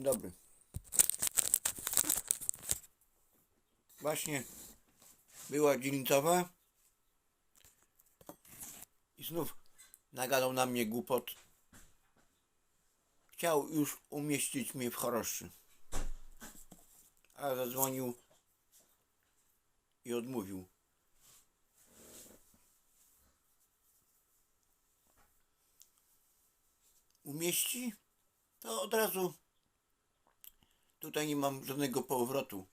Dzień dobry. Właśnie była dzielnicowa i znów nagadał na mnie głupot. Chciał już umieścić mnie w choroszczy. A zadzwonił i odmówił. Umieści? To od razu tutaj nie mam żadnego powrotu.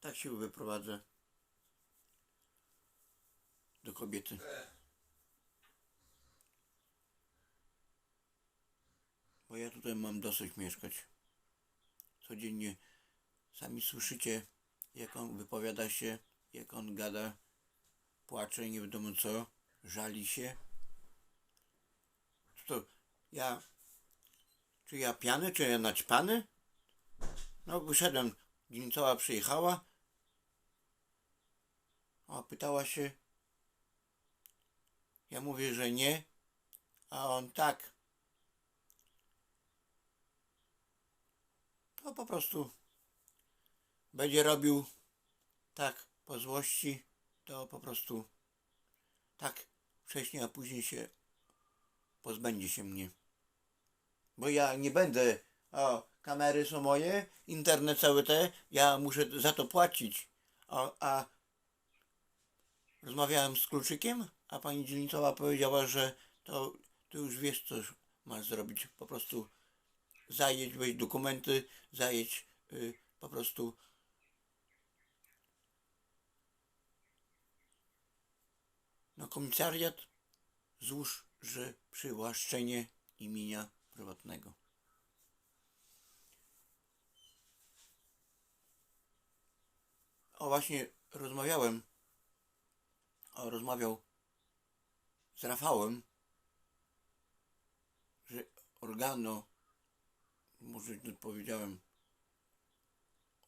Tak się wyprowadzę do kobiety. Bo ja tutaj mam dosyć mieszkać. Codziennie sami słyszycie, jak on wypowiada się, jak on gada, płacze, nie wiadomo co, żali się. To ja, czy ja piany, czy ja naćpany? No, wyszedłem, Gincowa przyjechała. O, pytała się. Ja mówię, że nie, a on tak. To po prostu będzie robił tak po złości, to po prostu tak wcześniej, a później się pozbędzie się mnie. Bo ja nie będę, o, kamery są moje, internet cały te, ja muszę za to płacić. A, a rozmawiałem z kluczykiem, a pani dzielnicowa powiedziała, że to, to już wiesz, co masz zrobić. Po prostu zajedź, weź dokumenty, zajedź y, po prostu na komisariat, złóż, że przywłaszczenie imienia prywatnego. O, właśnie rozmawiałem, o, rozmawiał z Rafałem, że organo, może źle powiedziałem,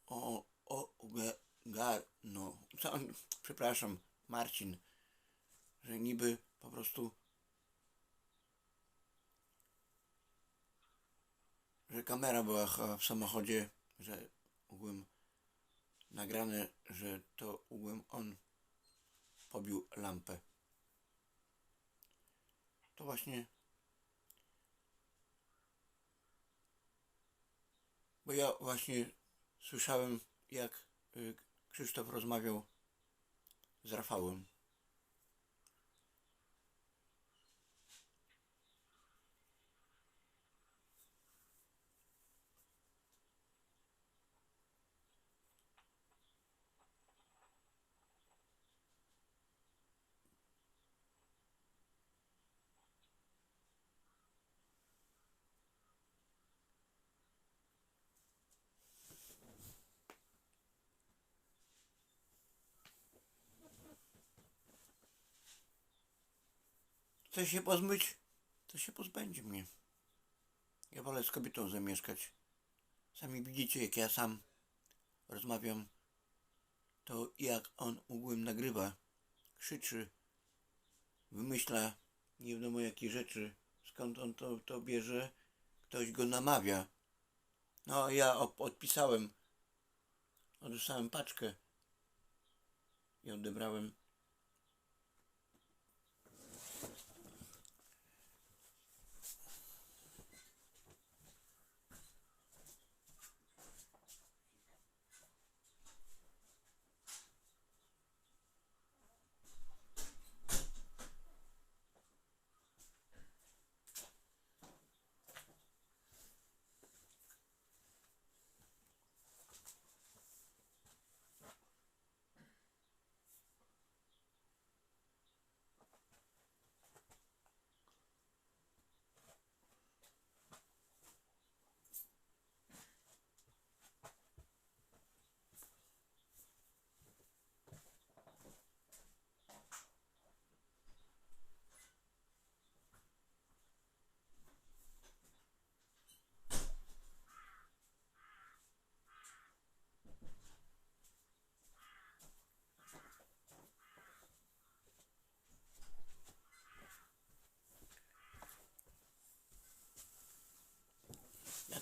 o, o, organo, co, on- przepraszam, Marcin, że niby po prostu, że kamera była w samochodzie, że ogółem nagrane, że to ogółem on pobił lampę. To właśnie bo ja właśnie słyszałem jak y, Krzysztof rozmawiał z Rafałem. Chce się pozbyć, to się pozbędzie mnie. Ja wolę z kobietą zamieszkać. Sami widzicie, jak ja sam rozmawiam, to jak on ogółem nagrywa, krzyczy, wymyśla nie wiadomo jakie rzeczy, skąd on to, to bierze, ktoś go namawia. No, ja odpisałem, odesłałem paczkę i odebrałem.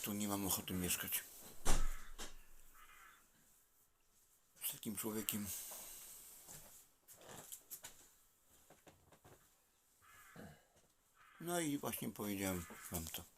Prostu nie mam ochoty mieszkać. Z takim człowiekiem. No i właśnie powiedziałem wam to.